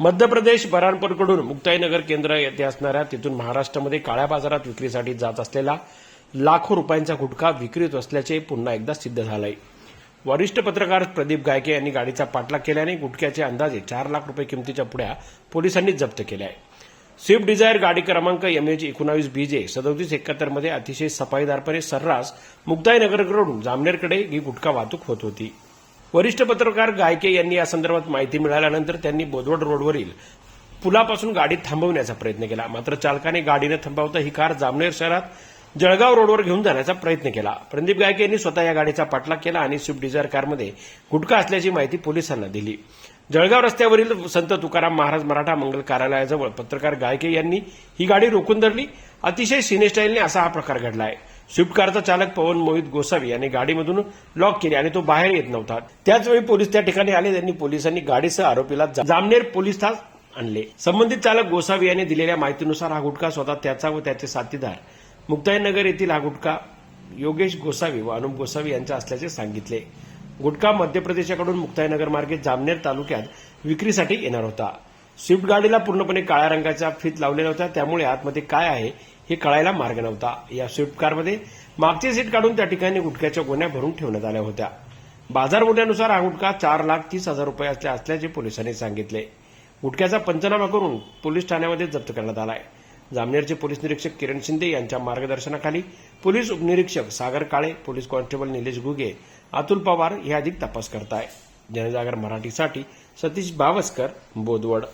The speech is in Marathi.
मध्य प्रदेश बऱ्हाणपूरकडून मुक्ताईनगर केंद्र येथे असणाऱ्या तिथून महाराष्ट्रामध्ये काळ्या बाजारात विक्रीसाठी जात असलेला लाखो रुपयांचा गुटखा विक्रीत असल्याचे पुन्हा एकदा सिद्ध झालंय. वरिष्ठ पत्रकार प्रदीप गायके यांनी गाडीचा पाठलाग केल्याने गुटख्याचे अंदाजे चार लाख रुपये किमतीच्या पुड्या पोलिसांनी जप्त केल्या आहे स्विफ्ट डिझायर गाडी क्रमांक एम एच एकोणावीस बीजे सदोतीस एकाहत्तरमध्ये अतिशय सफाईदारपणे सर्रास मुक्ताईनगरकडून जामनेरकडे ही गुटखा वाहतूक होत होती. वरिष्ठ पत्रकार गायके यांनी या संदर्भात माहिती मिळाल्यानंतर त्यांनी बोदवड रोडवरील पुलापासून गाडी थांबवण्याचा प्रयत्न केला. मात्र चालकाने गाडीनं थांबवता ही कार जामनेर शहरात जळगाव रोडवर घेऊन जाण्याचा प्रयत्न केला. प्रदीप गायके यांनी स्वतः या गाडीचा पाठलाग केला आणि स्विफ्ट डिझायर कारमध्ये गुटखा असल्याची माहिती पोलिसांना दिली. जळगाव रस्त्यावरील संत तुकाराम महाराज मराठा मंगल कार्यालयाजवळ पत्रकार गायके यांनी ही गाडी रोखून धरली. अतिशय सिनेस्टाईलने असा हा प्रकार घडला आहे स्विफ्ट कारचा चालक पवन मोहित गोसावी यांनी गाडीमधून लॉक केली आणि तो बाहेर येत नव्हता. त्याचवेळी पोलीस त्या ठिकाणी आले. त्यांनी पोलिसांनी गाडीसह आरोपीला जामनेर पोलीस ठाण्यात आणले. संबंधित चालक गोसावी यांनी दिलेल्या माहितीनुसार हा गुटखा स्वतः त्याचा व त्याचे साथीदार मुक्ताईनगर येथील हा गुटखा योगेश गोसावी व अनुप गोसावी यांचा असल्याचे सांगितले. गुटखा मध्य प्रदेशाकडून मुक्ताईनगर मार्गे जामनेर तालुक्यात विक्रीसाठी येणार होता. स्विफ्ट गाडीला पूर्णपणे काळ्या रंगाचा फीत लावलेला होता. त्यामुळे आतमध्ये काय आहे हे कळायला मार्ग नव्हता. या स्विफ्ट कारमध्ये मागची सीट काढून त्या ठिकाणी गुटख्याच्या गोण्या भरून ठेवण्यात आल्या होत्या. बाजार मूल्यानुसार हा गुटखा चार लाख तीस हजार रुपयाचे असल्याचे पोलिसांनी सांगितले. गुटख्याचा पंचनामा करून पोलीस ठाण्यामध्ये जप्त करण्यात आलाय. जामनेरचे पोलीस निरीक्षक किरण शिंदे यांच्या मार्गदर्शनाखाली पोलीस उपनिरीक्षक सागर काळे पोलीस कॉन्स्टेबल निलेश घुगे अतुल पवार हे अधिक तपास करताय. जनजागर मराठीसाठी सतीश बावस्कर बोदवड